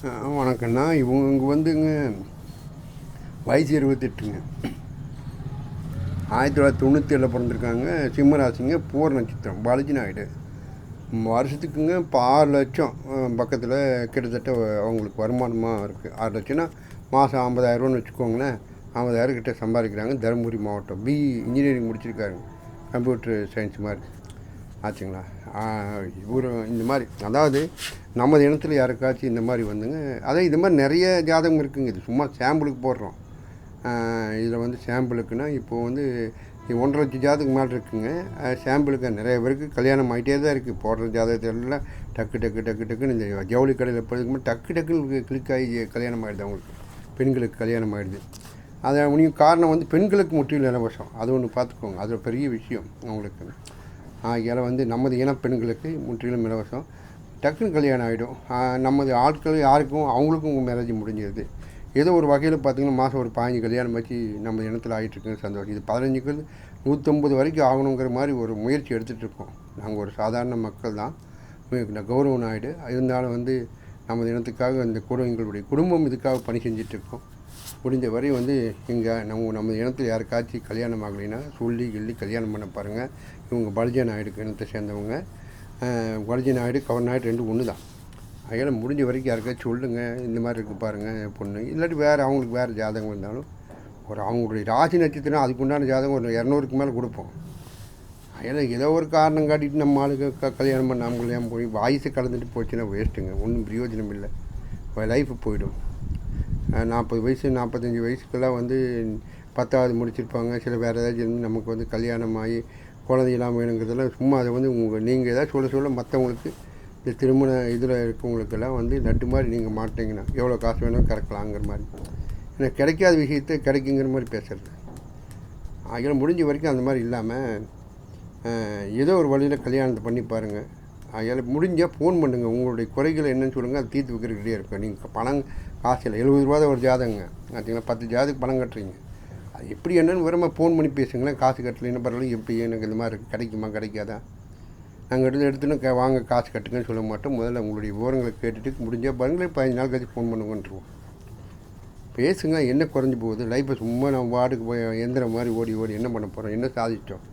வணக்கண்ணா. இவங்க வந்துங்க. வயசு இருபத்தெட்டுங்க. ஆயிரத்தி தொள்ளாயிரத்தி தொண்ணூற்றி ஏழில் பிறந்திருக்காங்க. சிம்மராசிங்க பூர் நட்சத்திரம் பாலாஜி நாயுடு. வருஷத்துக்குங்க இப்போ ஆறு லட்சம் பக்கத்தில் கிட்டத்தட்ட அவங்களுக்கு வருமானமாக இருக்குது ஆறு லட்சம்னா மாதம் ஐம்பதாயிரரூவான்னு வச்சுக்கோங்களேன். ஐம்பதாயிரம் கிட்ட சம்பாதிக்கிறாங்க. தருமபுரி மாவட்டம். பி இன்ஜினியரிங் முடிச்சிருக்காருங்க கம்ப்யூட்டர் சயின்ஸ் மாதிரி. ஆச்சுங்களா? இவர் இந்த மாதிரி அதாவது நமது இனத்தில் யாருக்காச்சும் இந்த மாதிரி வந்துங்க அதான் இது மாதிரி நிறைய ஜாதகம் இருக்குங்க. இது சும்மா சாம்பிளுக்கு போடுறோம். இதில் வந்து சாம்பிளுக்குன்னா இப்போது வந்து ஒன்றரை லட்சம் ஜாதகம் மேலே இருக்குங்க. சாம்பிளுக்கு நிறைய பேருக்கு கல்யாணம் ஆகிட்டே தான் இருக்குது போடுற ஜாதகத்திலலாம் டக்கு டக்கு டக்கு டக்குன்னு இந்த ஜவுளி கடையில் போகிறதுக்கு டக்கு டக்குன்னு கிளிக் ஆகி கல்யாணம் ஆகிடுது அவங்களுக்கு. பெண்களுக்கு கல்யாணம் ஆகிடுது அதை உனியும் காரணம் வந்து பெண்களுக்கு முற்றிலும் இலவசம். அது ஒன்று பார்த்துக்கோங்க அது பெரிய விஷயம் அவங்களுக்கு ஆகையால் வந்து நமது இனப்பெண்களுக்கு முற்றிலும் இலவசம். டக்குன்னு கல்யாணம் ஆகிடும் நமது ஆட்கள் யாருக்கும் அவங்களுக்கும் மேரேஜ் முடிஞ்சிருது. ஏதோ ஒரு வகையில் பார்த்தீங்கன்னா மாதம் ஒரு பதினஞ்சு கல்யாணம் வச்சு நம்ம இனத்தில் ஆகிட்டுருக்குங்க சந்தோஷம். இது பதினஞ்சுக்கு நூற்றம்பது வரைக்கும் ஆகணுங்கிற மாதிரி ஒரு முயற்சி எடுத்துகிட்டு இருக்கோம் நாங்கள் ஒரு சாதாரண மக்கள் தான். கௌரவம் கௌரவ நாயுடு. இருந்தாலும் வந்து நமது இனத்துக்காக இந்த குடும்பங்களுடைய குடும்பம் இதுக்காக பணி செஞ்சிட்ருக்கோம் முடிஞ்ச வரை வந்து இங்கே நம்ம நம்ம இனத்தில் யாருக்காச்சும் கல்யாணம் ஆகலைன்னா சொல்லி கிள்ளி கல்யாணம் பண்ண பாருங்கள் இவங்க பலஜ நாயுடுக்கு இனத்தை சேர்ந்தவங்க. அஹ், பலஜ நாயுடு கவர் நாயுடு ரெண்டு ஒன்று தான். அதனால் முடிஞ்ச வரைக்கும் யாருக்காச்சும் சொல்லுங்கள் இந்த மாதிரி இருக்குது பாருங்கள் பொண்ணு. இல்லாட்டி வேறு அவங்களுக்கு வேறு ஜாதகம் இருந்தாலும் ஒரு அவங்களுடைய ராசி நட்சத்திரம் அதுக்கு உண்டான ஜாதகம் ஒரு இரநூறுக்கு மேலே கொடுப்போம். அதனால் ஏதோ ஒரு காரணம் காட்டிட்டு நம்ம ஆளுக்கு க கல்யாணம் பண்ணாமல் கல்யாணம் போய் வாய்ஸை கலந்துட்டு போச்சுன்னா வேஸ்ட்டுங்க ஒன்றும் பிரயோஜனம் இல்லை. லைஃப் போயிடும். நாற்பது வயசு நாற்பத்தஞ்சு வயசுக்கெல்லாம் வந்து பத்தாவது முடிச்சிருப்பாங்க. சில வேறு ஏதாச்சும் இருந்து நமக்கு வந்து கல்யாணம் ஆகி குழந்தை இல்லாமல் வேணுங்கிறதெல்லாம் சும்மா அதை வந்து உங்கள் நீங்கள் ஏதாவது சொல்ல சொல்ல மற்றவங்களுக்கு இந்த திருமண இதில் இருக்கவங்களுக்கெல்லாம் வந்து நட்டு மாதிரி நீங்கள் மாட்டீங்கன்னா எவ்வளோ காசு வேணும் கறக்கலாங்கிற மாதிரி. ஏன்னா கிடைக்காத விஷயத்தை கிடைக்குங்கிற மாதிரி பேசுகிறது அதில் முடிஞ்ச வரைக்கும் அந்த மாதிரி இல்லாமல் ஏதோ ஒரு வழியில் கல்யாணத்தை பண்ணி பாருங்கள் அதில் முடிஞ்சால் ஃபோன் பண்ணுங்கள் உங்களுடைய குறைகளை என்னன்னு சொல்லுங்கள் அதை தீர்த்து வைக்கிறக்கிட்டே இருக்கும் நீங்கள் பணம் காசு இல்லை. எழுபது ரூபா தான் ஒரு ஜாதகங்க. பார்த்தீங்களா? பத்து ஜாதகம் பணம் கட்டுறீங்க. அது எப்படி என்னென்னு வரமா ஃபோன் பண்ணி பேசுங்களேன். காசு கட்டலைன்னு பரவாயில்ல எப்படி எனக்கு இந்த மாதிரி இருக்குது கிடைக்குமா கிடைக்காதா? நாங்கள் எடுத்து எடுத்துன்னு வாங்க காசு கட்டுங்கன்னு சொல்ல மாட்டோம். முதல்ல உங்களுடைய விவரங்களை கேட்டுட்டு முடிஞ்சால் பாருங்களேன். பதினஞ்சு நாள் கழிச்சு ஃபோன் பண்ணுங்கன்றுவோம். பேசுங்க. என்ன குறைஞ்சி போகுது? லைஃப்பை சும்மா நம்ம வார்டுக்கு போய் எந்திர மாதிரி ஓடி ஓடி என்ன பண்ண போகிறோம் என்ன சாதிச்சோம்